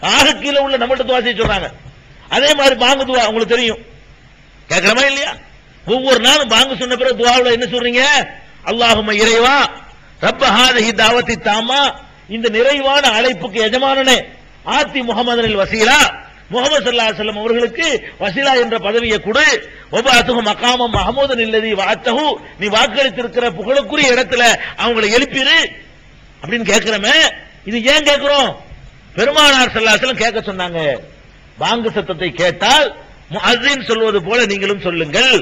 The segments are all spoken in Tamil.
ஆக கீழே உள்ள நம்மள்ட்ட துவா செய்ய சொல்றாங்க. அதே மாதிரி பாங்கு துவா உங்களுக்கு தெரியும். கேட்கலாமா இல்லையா? ஒவ்வொரு நாளும் பாங்கு சொன்ன பிறகு துவாவுல என்ன சொல்றீங்க? அல்லாஹும இறைவா ரப்ப ஹாதஹி தாவத்தி தாமா இந்த நிறைவான அழைப்புக்கு எஜமானனே ஆத்தி முகமது வசீலா. முகமது சல்லா செல்லம் அவர்களுக்கு வசீலா என்ற பதவியை கொடு. ஒபாத்துகு மகாமம் மஹமூதன் இல்லதி வாத்தகு நீ வாக்களித்திருக்கிற புகழுக்குரிய இடத்துல அவங்களை எழுப்பிரு. அப்படின்னு கேட்கிறோமே. இது ஏன் கேட்கிறோம்? பெருமானார் ஸல்லல்லாஹு கேட்க சொன்னாங்க. பாங்கு சத்தத்தை கேட்டால் முஅஸ்ஸின் சொல்வது போல நீங்களும் சொல்லுங்கள்.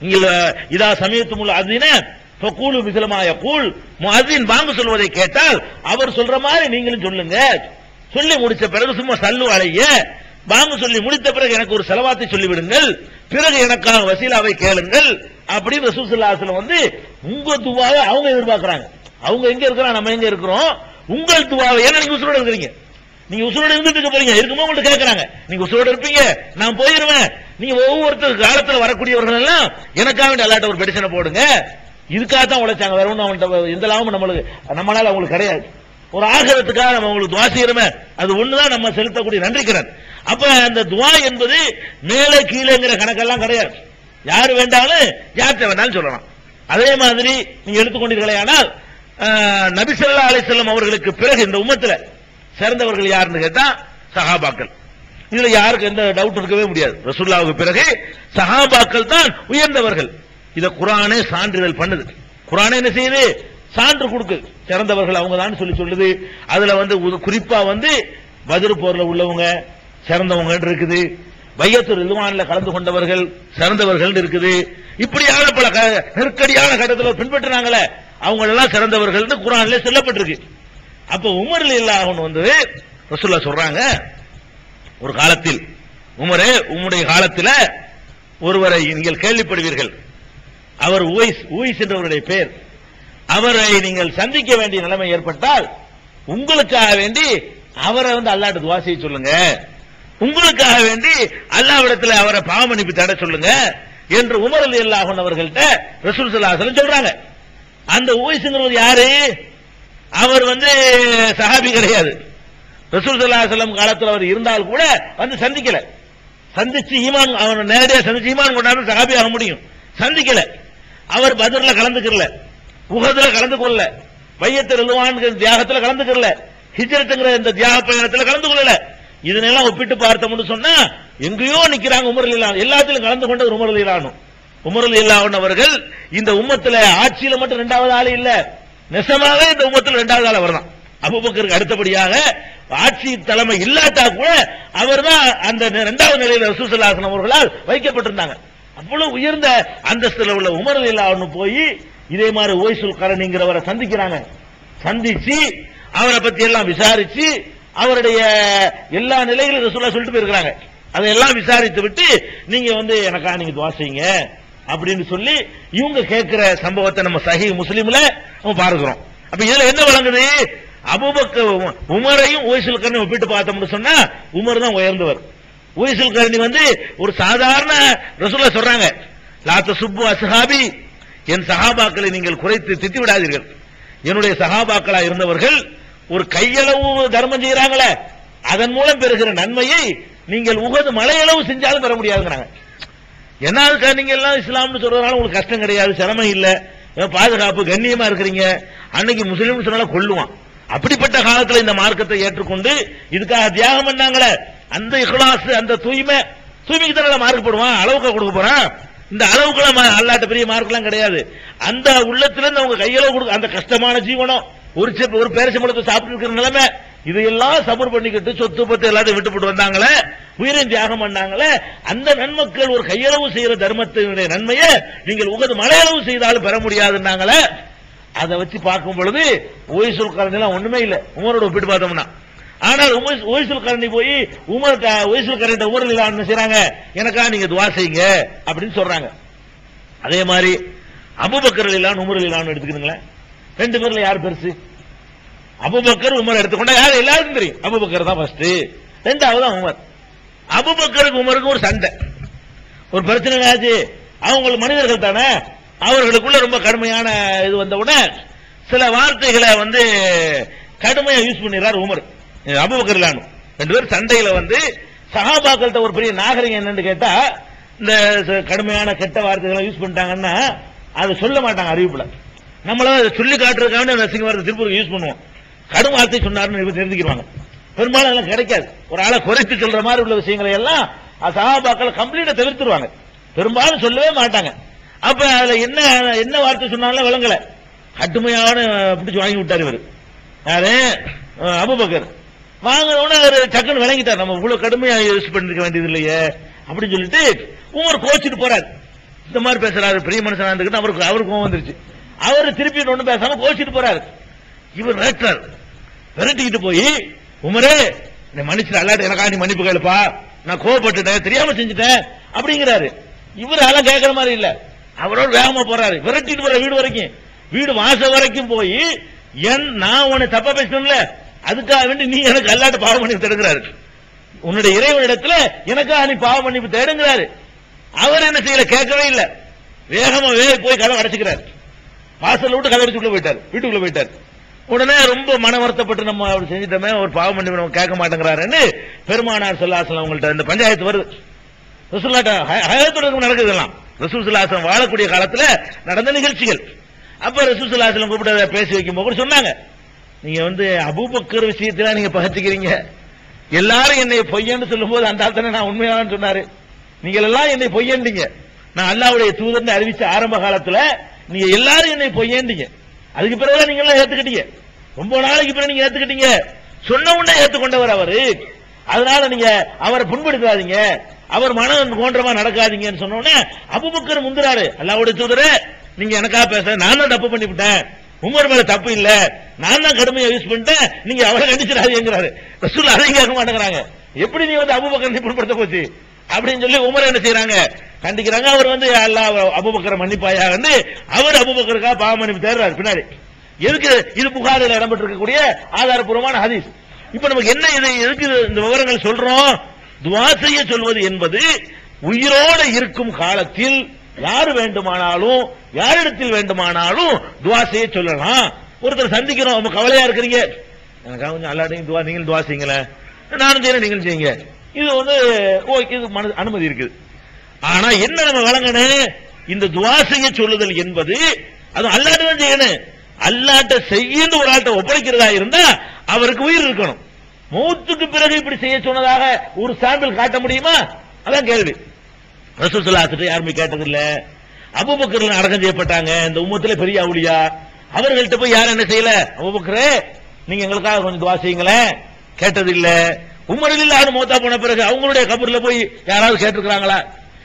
நீங்கள் அஹ், இதா சமயத்துமுல் கூழு ஃபகூலு கூழ் யகூல். முஅஸ்ஸின் பாங்கு சொல்வதை கேட்டால் அவர் சொல்ற மாதிரி நீங்களும் சொல்லுங்க. சொல்லி முடிச்ச பிறகு சும்மா சல்லு அலைய பாங்கு சொல்லி முடித்த பிறகு எனக்கு ஒரு செலவாத்தை சொல்லிவிடுங்கள். பிறகு எனக்கான வசீலாவை கேளுங்கள். அப்படின்னு ரசூசல்லாசலம் வந்து உங்க துவாவை அவங்க எதிர்பார்க்கிறாங்க. அவங்க எங்க இருக்கிறோம் நம்ம எங்க இருக்கிறோம்? உங்கள் துவாவை ஏன்னா நீங்க உசுரோட இருக்கிறீங்க? நீங்க உசுரோட இருந்துட்டு இருக்க போறீங்க. இருக்குமோ உங்கள்ட்ட கேட்கறாங்க நீங்க உசுரோட இருப்பீங்க. நான் போயிருவேன். நீங்க ஒவ்வொருத்தர் காலத்துல வரக்கூடியவர்கள் எல்லாம் எனக்காக அல்லாட்ட ஒரு பெடிஷனை போடுங்க. இதுக்காக தான் உழைச்சாங்க. வேற ஒன்றும் அவங்கள்ட்ட எந்த லாபமும் நம்மளுக்கு நம்மளால அவங்களுக்கு கிடையாது. ஒரு ஆகிறதுக்காக நம்ம உங்களுக்கு துவா செய்யறோமே. அது ஒண்ணுதான் நம்ம செலுத்தக்கூடிய நன்றிக்கிறன் அப்ப அந்த துவா என்பது மேலே கீழேங்கிற கணக்கெல்லாம் கிடையாது. யாரு வேண்டாலும் யார்கிட்ட வேண்டாலும் சொல்லலாம். அதே மாதிரி நீங்க எடுத்துக்கொண்டீர்களே ஆனால் நபி அலிசல்லம் அவர்களுக்கு பிறகு இந்த உமத்துல சிறந்தவர்கள் யாருன்னு கேட்டா சஹாபாக்கள். இதுல யாருக்கு எந்த டவுட் இருக்கவே முடியாது. ரசுல்லாவுக்கு பிறகு சஹாபாக்கள் தான் உயர்ந்தவர்கள். இத குரானே சான்றிதழ் பண்ணுது. குரானே என்ன செய்யுது? சான்று கொடுக்கு. சிறந்தவர்கள் அவங்க தான் சொல்லி சொல்லுது. அதுல வந்து குறிப்பா வந்து பதில் போர்ல உள்ளவங்க சிறந்தவங்க இருக்குது. வையத்து ரிதுவானில் கலந்து கொண்டவர்கள் சிறந்தவர்கள் இருக்குது. இப்படியான பல நெருக்கடியான கட்டத்தில் பின்பற்றினாங்களே அவங்க எல்லாம் சிறந்தவர்கள் குரானில் சொல்லப்பட்டிருக்கு. அப்ப உமர் இல்லாஹன் வந்து ரசூல்லா சொல்றாங்க ஒரு காலத்தில் உமரே உம்முடைய காலத்தில் ஒருவரை நீங்கள் கேள்விப்படுவீர்கள். அவர் உவைஸ் உவைஸ் என்றவருடைய பெயர் அவரை நீங்கள் சந்திக்க வேண்டிய நிலைமை ஏற்பட்டால் உங்களுக்காக வேண்டி அவரை வந்து அல்லாட்டு துவா செய்ய சொல்லுங்க. உங்களுக்காக வேண்டி அல்லாவிடத்தில் அவரை பாவமன்னிப்பு தட சொல்லுங்க என்று உமர் அலி அல்லாஹன் அவர்கள்ட்ட ரசூல் சல்லாஹலம் சொல்றாங்க. அந்த உவைசுங்கிறது யாரு? அவர் வந்து சஹாபி கிடையாது. ரசூல் ஸல்லல்லாஹு காலத்தில் அவர் இருந்தால் கூட வந்து சந்திக்கல. சந்திச்சு ஈமான் அவன் நேரடியாக சந்திச்சு ஈமான் கொண்டாந்து சஹாபி ஆக முடியும். சந்திக்கல. அவர் பத்ர்ல கலந்துக்கல உஹதுல கலந்து கொள்ளல வையத்து ரிதுவான் தியாகத்தில் கலந்துக்கல ஹிஜரத்துங்கிற இந்த தியாக பயணத்தில் கலந்து கொள்ளல இதனெல்லாம் ஒப்பிட்டு பார்த்தோம்னு சொன்னா எங்கேயோ நிக்கிறாங்க உமர் இல்லாம எல்லாத்திலும் கலந்து கொண்டது உமர் இல்லானும் உமர் இல்லாவன் அவர்கள் இந்த உம்மத்துல ஆட்சியில மட்டும் ரெண்டாவது ஆள் இல்லை. நெசமாக இந்த உமத்தில் ரெண்டாவது ஆள் அவர் தான் அபுபக்கருக்கு அடுத்தபடியாக ஆட்சி தலைமை இல்லாட்டா கூட அவர்தான் அந்த இரண்டாவது நிலையில ரசூசல்லாசன் அவர்களால் வைக்கப்பட்டிருந்தாங்க. அவ்வளவு உயர்ந்த அந்தஸ்தில் உள்ள உமர் இல்லான்னு போய் இதே மாதிரி ஓய்சுல் கரணிங்கிறவரை சந்திக்கிறாங்க. சந்திச்சு அவரை பத்தி எல்லாம் விசாரிச்சு அவருடைய எல்லா நிலைகளும் ரசூலா சொல்லிட்டு போயிருக்கிறாங்க. அதையெல்லாம் விசாரித்து விட்டு நீங்க வந்து எனக்கா நீங்க துவாசிங்க அப்படின்னு சொல்லி இவங்க கேட்கிற சம்பவத்தை நம்ம சஹி முஸ்லீம்ல நம்ம பார்க்கிறோம். அப்ப இதுல என்ன வழங்குது அபுபக்க உமரையும் ஓய்சுல் கரணி ஒப்பிட்டு பார்த்தோம்னு சொன்னா உமர் தான் உயர்ந்தவர். ஓய்சுல் கரணி வந்து ஒரு சாதாரண ரசூல சொல்றாங்க லாத்த சுப்பு அசஹாபி என் சகாபாக்களை நீங்கள் குறைத்து திட்டி விடாதீர்கள். என்னுடைய சகாபாக்களா இருந்தவர்கள் ஒரு கையளவு தர்மம் செய்யறாங்களே அதன் மூலம் பெறுகிற நன்மையை நீங்கள் உகது மலையளவு செஞ்சாலும் பெற முடியாதுங்கிறாங்க. என்ன அதுக்கா நீங்க எல்லாம் இஸ்லாம்னு சொல்றதுனால உங்களுக்கு கஷ்டம் கிடையாது சிரமம் இல்ல. பாதுகாப்பு கண்ணியமா இருக்கிறீங்க. அன்னைக்கு முஸ்லீம் சொன்னாலும் கொள்ளுவான் அப்படிப்பட்ட காலத்துல இந்த மார்க்கத்தை ஏற்றுக்கொண்டு இதுக்காக தியாகம் பண்ணாங்களே. அந்த இஹ்லாஸ் அந்த தூய்மை தூய்மைக்கு தான் மார்க் போடுவான்? அளவுக்கு கொடுக்க போறான்? இந்த அளவுக்குலாம் அல்லாட்ட பெரிய மார்க்லாம் கிடையாது. அந்த உள்ளத்துல இருந்து அவங்க கையளவு கொடுக்க அந்த கஷ்டமான ஜீவனம் ஒரு ஒரு பேரசம்பளத்தை சாப்பிட்டு இருக்கிற நிலைமை இதையெல்லாம் சபர் பண்ணிக்கிட்டு சொத்து பத்து எல்லாத்தையும் விட்டு போட்டு வந்தாங்களே உயிரையும் தியாகம் பண்ணாங்களே அந்த நன்மக்கள் ஒரு கையளவு செய்யற தர்மத்தினுடைய நன்மையை நீங்கள் உகது மலையளவு செய்தாலும் பெற முடியாதுன்னாங்களே அதை வச்சு பார்க்கும் பொழுது ஓய்சூல் கரணிலாம் ஒண்ணுமே இல்லை. உமரோட ஒப்பிட்டு பார்த்தோம்னா. ஆனால் உமர் கரணி போய் உமர் ஓய்சூல் கரண்ட உமர் என்ன செய்யறாங்க எனக்கா நீங்க துவா செய்யுங்க அப்படின்னு சொல்றாங்க. அதே மாதிரி அபுபக்கர் இல்லான்னு உமர் இல்லான்னு எடுத்துக்கிறீங்களேன் ரெண்டு பேர்ல யார் பெருசு? அபுபக்கர் உமர் எடுத்துக்கொண்டா யார்? எல்லாருக்கும் தெரியும். அபுபக்கர் தான் ஃபர்ஸ்ட் ரெண்டாவது தான் உமர். அபுபக்கருக்கு உமருக்கு ஒரு சண்டை. ஒரு பிரச்சனை ஆச்சு அவங்க மனிதர்கள் தானே? அவர்களுக்குள்ள ரொம்ப கடுமையான இது வந்தவுடனே சில வார்த்தைகளை வந்து கடுமையா யூஸ் பண்ணிடுறார் உமர். அபுபக்கர் இல்லானு ரெண்டு பேரும் சண்டையில வந்து சஹாபாக்கள்கிட்ட ஒரு பெரிய நாகரிகம் என்னன்னு கேட்டா இந்த ச- கடுமையான கெட்ட வார்த்தைகளை யூஸ் பண்ணிட்டாங்கன்னா அதை சொல்ல மாட்டாங்க அறிவிப்புல. நம்மள சொல்லி காட்டுறதுக்காக அந்த சிங்க வார்த்தை திருப்பூர் யூஸ் பண்ணுவோம். கடும் வார்த்தை சொன்னார்னு தெரிஞ்சுக்கிறாங்க பெரும்பாலும் அதெல்லாம் கிடைக்காது. ஒரு ஆளை குறைத்து சொல்ற மாதிரி உள்ள விஷயங்களை எல்லாம் சகாபாக்களை கம்ப்ளீட்டா தவிர்த்துருவாங்க. பெரும்பாலும் சொல்லவே மாட்டாங்க. அப்ப அதுல என்ன என்ன வார்த்தை சொன்னாலும் விளங்கல. கடுமையான பிடிச்சி வாங்கி விட்டார் இவர். யாரு? அபுபக்கர். அபூபக்கர் வாங்கினோட அவர் டக்குன்னு விளங்கிட்டார். நம்ம இவ்வளவு கடுமையா யூஸ் பண்ணிருக்க வேண்டியது இல்லையே. அப்படின்னு சொல்லிட்டு உமர் கோச்சிட்டு போறாரு. இந்த மாதிரி பேசுறாரு. பெரிய மனுஷனா இருந்துக்கிட்டு அவருக்கு அவருக்கு வந்துருச்சு. அவர் திருப்பி ஒண்ணும் பேசாம கோச்சிட்டு போறாரு. இவர் ரேட்டார் விரட்டிக்கிட்டு போய் உமரே இந்த மனுஷன் அல்லாட்ட எனக்கா நீ மன்னிப்பு கேளுப்பா. நான் கோவப்பட்டுட்டேன் தெரியாம செஞ்சுட்டேன் அப்படிங்கிறாரு. இவர் அதெல்லாம் கேட்கற மாதிரி இல்ல. அவரோட வேகமா போறாரு. விரட்டிட்டு போற வீடு வரைக்கும். வீடு வாசல் வரைக்கும் போய் என் நான் உன்னை தப்பா பேசணும்ல அதுக்காக வேண்டி நீ எனக்கு அல்லாட்ட பாவம் பண்ணி தேடுங்கிறாரு உன்னுடைய இறைவனிடத்துல எனக்காக நீ பாவம் மன்னிப்பு தேடுங்கிறாரு. அவர் என்ன செய்யல? கேட்கவே இல்லை. வேகமா வேக போய் கதவை அடைச்சுக்கிறார். வாசல்ல விட்டு கதை அடிச்சுக்குள்ள போயிட்டார். வீட்டுக்குள்ள போயிட்டார். உடனே ரொம்ப மன வருத்தப்பட்டு நம்ம அவர் செஞ்சிட்டோமே ஒரு பாவம் பண்ணி நம்ம கேட்க மாட்டேங்கிறாருன்னு பெருமானார் சொல்லாசலம் அவங்கள்ட்ட இந்த பஞ்சாயத்து வருது. ரசூல்லாட்ட ஹயத்தோட நடக்குது எல்லாம் வாழக்கூடிய காலத்துல நடந்த நிகழ்ச்சிகள். அப்ப ரசூசுல்லாசலம் கூப்பிட்டு அதை பேசி வைக்கும் போது சொன்னாங்க. நீங்க வந்து அபூபக்கர் விஷயத்துல நீங்க பகச்சுக்கிறீங்க எல்லாரும் என்னை பொய்யன்னு சொல்லும்போது அந்த ஆத்தனை நான் உண்மையானு சொன்னாரு. நீங்க எல்லாம் என்னை பொய்யன்றீங்க. நான் அல்லாவுடைய தூதர்னு அறிவிச்ச ஆரம்ப காலத்துல நீங்க எல்லாரும் என்னை பொய்யன்றீங்க. அதுக்கு பிறகு நீங்க எல்லாம் ஏத்துக்கிட்டீங்க. ரொம்ப நாளைக்கு பிறகு நீங்க ஏத்துக்கிட்டீங்க. சொன்ன உடனே ஏத்துக்கொண்டவர் அவரு. அதனால நீங்க அவரை புண்படுத்தாதீங்க. அவர் மனம் கோன்றமா நடக்காதீங்கன்னு சொன்ன உடனே அபுபக்கர் முந்துறாரு. அல்லாவுடைய தூதர நீங்க எனக்கா பேச நான் தான் தப்பு பண்ணிவிட்டேன் உமர் மேல தப்பு இல்ல. நான் தான் கடுமையா யூஸ் பண்ணிட்டேன். நீங்க அவரை கண்டிச்சிடாதீங்கிறாரு. ரசூல் அதையும் கேட்க மாட்டேங்கிறாங்க. எப்படி நீ வந்து அபுபக்கர் புண்படுத்த போச்சு? அப்படின்னு சொல்லி உமர் என்ன செய்யறாங்க கண்டிக்கிறாங்க. அவர் வந்து அல்லா அபுபக்கரை மன்னிப்பாயா? வந்து அவர் அபுபக்கருக்காக பாவ மன்னிப்பு பின்னாடி. எதுக்கு? இது புகாரில் இடம்பெற்றிருக்கக்கூடிய ஆதாரபூர்வமான ஹதீஸ். இப்ப நமக்கு என்ன இது? எதுக்கு இந்த விவரங்கள் சொல்றோம். துவா செய்ய சொல்வது என்பது உயிரோட இருக்கும் காலத்தில் யார் வேண்டுமானாலும் யாரிடத்தில் வேண்டுமானாலும் துவா செய்ய சொல்லலாம். ஒருத்தர் சந்திக்கிறோம். ரொம்ப கவலையா இருக்கிறீங்க. எனக்காக கொஞ்சம் அல்லாட்டையும் துவா நீங்களும் துவா செய்யுங்களேன். நானும் செய்யறேன் நீங்களும் செய்யுங்க. இது வந்து ஓகே இது மன அனுமதி இருக்குது. ஆனா என்ன நம்ம வழங்கணும் இந்த துவா செய்ய சொல்லுதல் என்பது அது அல்லாட்ட தான் செய்யணும். அல்லாட்ட செய்யன்னு ஒரு ஆள்கிட்ட ஒப்படைக்கிறதா இருந்தா அவருக்கு உயிர் இருக்கணும். மூத்துக்கு பிறகு இப்படி செய்ய சொன்னதாக ஒரு சாம்பிள் காட்ட முடியுமா? அதான் கேள்வி. ரசூல் யாருமே கேட்டதில்ல. அபூபக்கர்ல அடக்கம் செய்யப்பட்டாங்க. இந்த உமத்துல பெரிய அவுலியா அவர்கள்ட்ட போய் யாரும் என்ன செய்யல? அபுபக்கரே நீங்க எங்களுக்காக கொஞ்சம் துவா செய்யுங்களேன். கேட்டதில்லை. உமரில் யாரும் மோத்தா போன பிறகு அவங்களுடைய கபூர்ல போய் யாராவது கேட்டிருக்கிறாங்களா?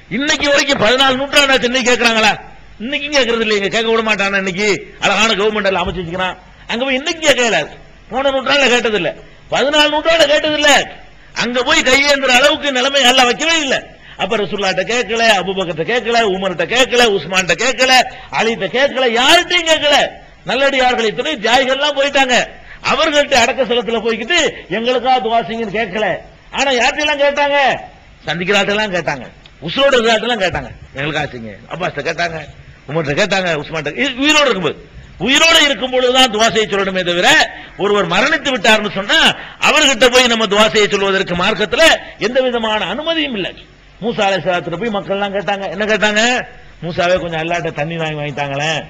இன்னைக்கு வரைக்கும் பதினாலு நூற்றாண்டு இன்னைக்கு கேட்கறாங்களா? இன்னைக்கு கேட்கறது இல்லைங்க கேட்க விட மாட்டானா இன்னைக்கு? அழகான கவர்மெண்ட் எல்லாம் அமைச்சு வச்சுக்கிறான். அங்க போய் இன்னைக்கு கேட்கல. போன நூற்றாண்டுல கேட்டதில்ல. பதினாலு நூற்றாண்டு கேட்டதில்ல. அங்க போய் கையேந்திர அளவுக்கு நிலைமை எல்லாம் வைக்கவே இல்லை. அப்ப ரசுல்லாட்ட கேட்கல அபுபக்கத்தை கேட்கல உமர்கிட்ட கேட்கல உஸ்மான்கிட்ட கேட்கல அலிட்ட கேட்கல யார்கிட்டையும் கேட்கல. நல்லடியார்கள் இத்தனை தியாகிகள்லாம் போயிட்டாங்க. அவர்கள்ட்ட அடக்க செலத்துல போய்கிட்டு எங்களுக்கா துவாசிங்கன்னு கேட்கல. ஆனா யார்கிட்டலாம் கேட்டாங்க? சந்திக்கிறாட்டெல்லாம் கேட்டாங்க. உசுரோட இருக்கிறாட்டெல்லாம் கேட்டாங்க. எங்களுக்கு ஆசைங்க அப்பாஸ்ட கேட்டாங்க. உமர்கிட்ட கேட்டாங்க உஸ்மான் உயிரோடு இருக்கும்போது. உயிரோட இருக்கும் பொழுதுதான் துவாசையை சொல்லணுமே தவிர ஒருவர் மரணித்து விட்டார்னு சொன்னா அவர்கிட்ட போய் நம்ம துவாசையை சொல்வதற்கு மார்க்கத்துல எந்த விதமான அனுமதியும் இல்லை. மூசா அலைஹிஸ்ஸலாத்துல போய் மக்கள் எல்லாம் கேட்டாங்க. என்ன கேட்டாங்க? மூசாவே கொஞ்சம் எல்லாட்ட தண்ணி வாங்கி வாங்கிட்டாங்களே.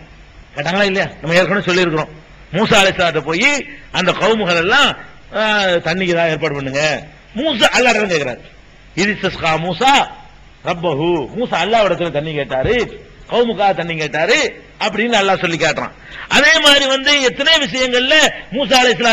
கேட்டாங்களா இல்லையா? நம்ம ஏற்கனவே சொல்லியிருக்கிறோம். மூசா அலைஹிஸ்ஸலாத்த போய் அந்த கவுமுகள் எல்லாம் தண்ணிக்கு தான் ஏற்பாடு பண்ணுங்க. மூசா அல்லாடம் கேட்கிறாரு மூசா ரப்பஹு. மூசா அல்லாவிடத்துல தண்ணி கேட்டாரு. கவுமுக்கா தண்ணி கேட்டாரு. அப்படின்னு அல்லாஹ் சொல்லி காட்டுறான். அதே மாதிரி வந்து எத்தனை விஷயங்கள்ல மூசா அலிஸ்லா